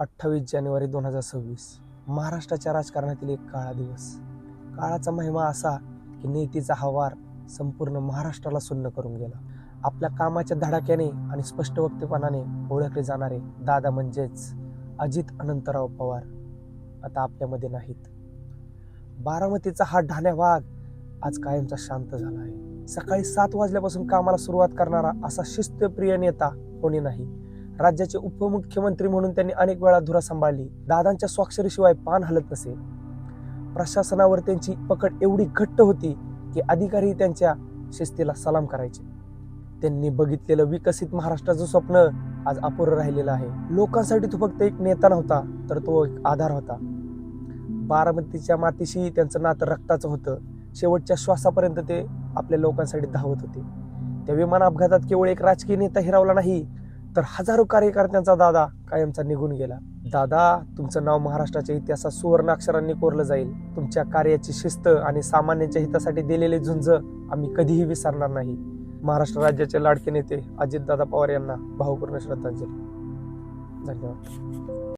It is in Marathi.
अठ्ठावीस जानेवारी दोन हजार सव्वीस. महाराष्ट्राच्या राजकारणातील एक काळा दिवस. काळाचा महिमा असा की नेतीचा हा वार संपूर्ण महाराष्ट्राला सुन्न करून गेला. आपल्या कामाच्या धडाक्याने आणि स्पष्ट वक्तेपणाने ओळखले जाणारे दादा म्हणजेच अजित अनंतराव पवार आता आपल्यामध्ये नाहीत. बारामतीचा हा ढाण्या वाघ आज कायमचा शांत झाला आहे. सकाळी सात वाजल्यापासून कामाला सुरुवात करणारा असा शिस्तप्रिय नेता कोणी नाही. राज्याचे उपमुख्यमंत्री म्हणून त्यांनी अनेक वेळा धुरा सांभाळली. दादांच्या स्वाक्षरीशिवाय पान हलत नसे. प्रशासनावर त्यांची पकड एवढी घट्ट होती की अधिकारी त्यांच्या शिस्तीला सलाम करायचे. त्यांनी बघितलेलं विकसित महाराष्ट्राचं स्वप्न आज अपुरं राहिलेलं आहे. लोकांसाठी तो फक्त एक नेता नव्हता तर तो एक आधार होता. बारामतीच्या मातीशी त्यांचं नातं रक्ताचं होतं. शेवटच्या श्वासापर्यंत ते आपल्या लोकांसाठी धावत होते. त्या विमान अपघातात केवळ एक राजकीय नेता हिरावला नाही तर हजारो कार्यकर्त्यांचा दादा कायमचा निघून गेला. दादा तुमचं नाव महाराष्ट्राच्या इतिहासात सुवर्ण अक्षरांनी कोरलं जाईल. तुमच्या कार्याची शिस्त आणि सामान्यांच्या हितासाठी दिलेले झुंज आम्ही कधीही विसरणार नाही. महाराष्ट्र राज्याचे लाडके नेते अजितदादा पवार यांना भावपूर्ण श्रद्धांजली. धन्यवाद.